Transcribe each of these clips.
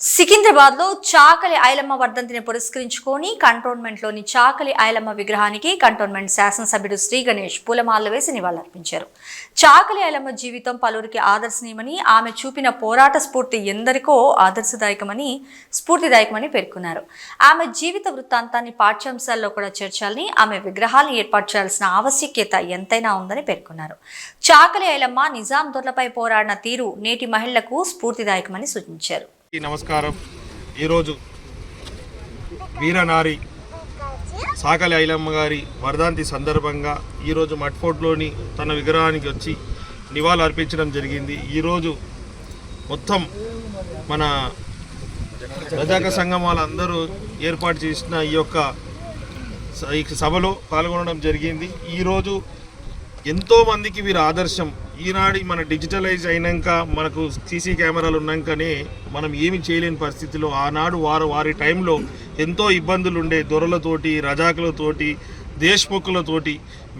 సికింద్రాబాద్లో చాకలి ఐలమ్మ వర్ధంతిని పురస్కరించుకొని కంటోన్మెంట్లోని చాకలి ఐలమ్మ విగ్రహానికి కంటోన్మెంట్ శాసనసభ్యుడు శ్రీ గణేష్ పూలమాలలు వేసి నివాళులర్పించారు. చాకలి ఐలమ్మ జీవితం పలువురికి ఆదర్శనీయమని ఆమె చూపిన పోరాట స్ఫూర్తి ఎందరికో ఆదర్శదాయకమని స్ఫూర్తిదాయకమని పేర్కొన్నారు. ఆమె జీవిత వృత్తాంతాన్ని పాఠ్యాంశాల్లో కూడా చేర్చాలని ఆమె విగ్రహాలను ఏర్పాటు చేయాల్సిన ఆవశ్యకత ఎంతైనా ఉందని పేర్కొన్నారు. చాకలి ఐలమ్మ నిజాం దొరలపై పోరాడిన తీరు నేటి మహిళలకు స్ఫూర్తిదాయకమని సూచించారు. నమస్కారం. ఈరోజు వీరనారి సాకలి ఐలమ్మ గారి వర్ధాంతి సందర్భంగా ఈరోజు మట్ఫోర్ట్లోని తన విగ్రహానికి వచ్చి నివాళులు అర్పించడం జరిగింది. ఈరోజు మొత్తం మన రజాక సంఘం వాళ్ళందరూ ఏర్పాటు చేసిన ఈ యొక్క స- ఈ సభలో పాల్గొనడం జరిగింది. ఈరోజు ఎంతో మందికి వీరు ఆదర్శం. ఈనాడు మన డిజిటలైజ్ అయినాక మనకు సీసీ కెమెరాలు ఉన్నాకనే మనం ఏమి చేయలేని పరిస్థితిలో ఆనాడు వారు వారి టైంలో ఎంతో ఇబ్బందులు ఉండే దొరలతోటి రజాకులతోటి దేశముఖులతోటి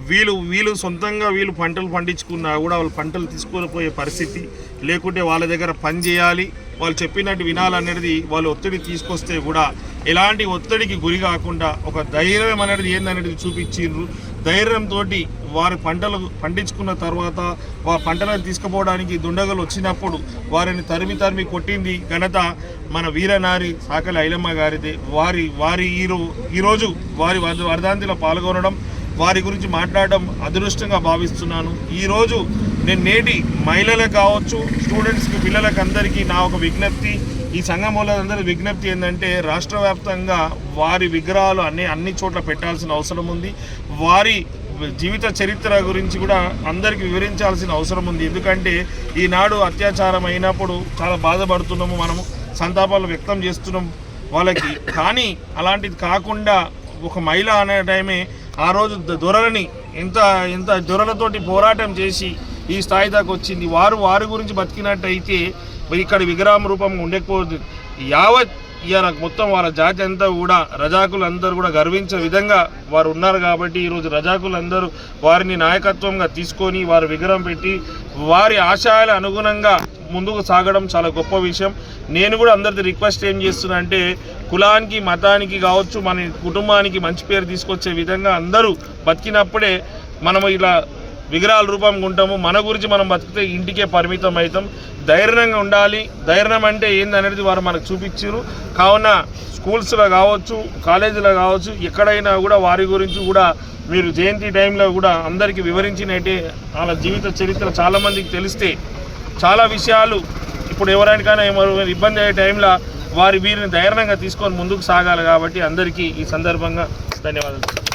వీళ్ళు వీళ్ళు సొంతంగా వీళ్ళు పంటలు పండించుకున్నా కూడా వాళ్ళు పంటలు తీసుకొని పోయే పరిస్థితి లేకుంటే వాళ్ళ దగ్గర పని చేయాలి. వాళ్ళు చెప్పినట్టు వినాలనేది వాళ్ళు ఒత్తిడి తీసుకొస్తే కూడా ఎలాంటి ఒత్తిడికి గురి కాకుండా ఒక ధైర్యం అనేది ఏందనేది చూపించిండ్రు ధైర్యంతో వారి పంటలు పండించుకున్న తర్వాత వా పంటలను తీసుకుపోవడానికి దుండగలు వచ్చినప్పుడు వారిని తరిమి తరిమి కొట్టింది ఘనత మన వీరనారి సాకలి ఐలమ్మ గారిదే. వారి వారి ఈరో ఈరోజు వారి వర్ధ- పాల్గొనడం వారి గురించి మాట్లాడడం అదృష్టంగా భావిస్తున్నాను. ఈరోజు నేను నేటి మహిళలకు కావచ్చు స్టూడెంట్స్కి పిల్లలకు అందరికీ నా ఒక విజ్ఞప్తి. ఈ సంఘం వాళ్ళందరి విజ్ఞప్తి ఏంటంటే రాష్ట్ర వ్యాప్తంగా వారి విగ్రహాలు అన్ని అన్ని చోట్ల పెట్టాల్సిన అవసరం ఉంది. వారి జీవిత చరిత్ర గురించి కూడా అందరికీ వివరించాల్సిన అవసరం ఉంది. ఎందుకంటే ఈనాడు అత్యాచారం అయినప్పుడు చాలా బాధపడుతున్నాము మనము సంతాపాలు వ్యక్తం చేస్తున్నాం వాళ్ళకి. కానీ అలాంటిది కాకుండా ఒక మహిళ అనే టైమే ఆ రోజు ద- దొరలని ఎంత ఎంత దొరలతోటి పోరాటం చేసి ఈ స్థాయి దాకా వచ్చింది. వారు వారి గురించి బతికినట్టయితే ఇక్కడ విగ్రహం రూపం ఉండకపోదు. యావత్ ఇవాళ మొత్తం వాళ్ళ జాతి అంతా కూడా రజాకులందరూ కూడా గర్వించే విధంగా వారు ఉన్నారు కాబట్టి ఈరోజు రజాకులందరూ వారిని నాయకత్వంగా తీసుకొని వారు విగ్రహం పెట్టి వారి ఆశయాల అనుగుణంగా ముందుకు సాగడం చాలా గొప్ప విషయం. నేను కూడా అందరిది రిక్వెస్ట్ ఏం చేస్తున్నా అంటే కులానికి మతానికి కావచ్చు మన కుటుంబానికి మంచి పేరు తీసుకొచ్చే విధంగా అందరూ బతికినప్పుడే మనం ఇలా విగ్రహాల రూపంగా ఉంటాము మన గురించి మనం బతికితే ఇంటికే పరిమితం అవుతాం. ధైర్యంగా ఉండాలి. ధైర్యం అంటే ఏందనేది వారు మనకు చూపించారు కావున స్కూల్స్లో కావచ్చు కాలేజీలో కావచ్చు ఎక్కడైనా కూడా వారి గురించి కూడా మీరు జయంతి టైంలో కూడా అందరికీ వివరించినట్టే వాళ్ళ జీవిత చరిత్ర చాలామందికి తెలిస్తే చాలా విషయాలు ఇప్పుడు ఎవరికైనా ఏమైనా ఇబ్బంది అయ్యే టైంలో వారి వీరిని ధైర్యంగా తీసుకొని ముందుకు సాగాలి కాబట్టి అందరికీ ఈ సందర్భంగా ధన్యవాదాలు.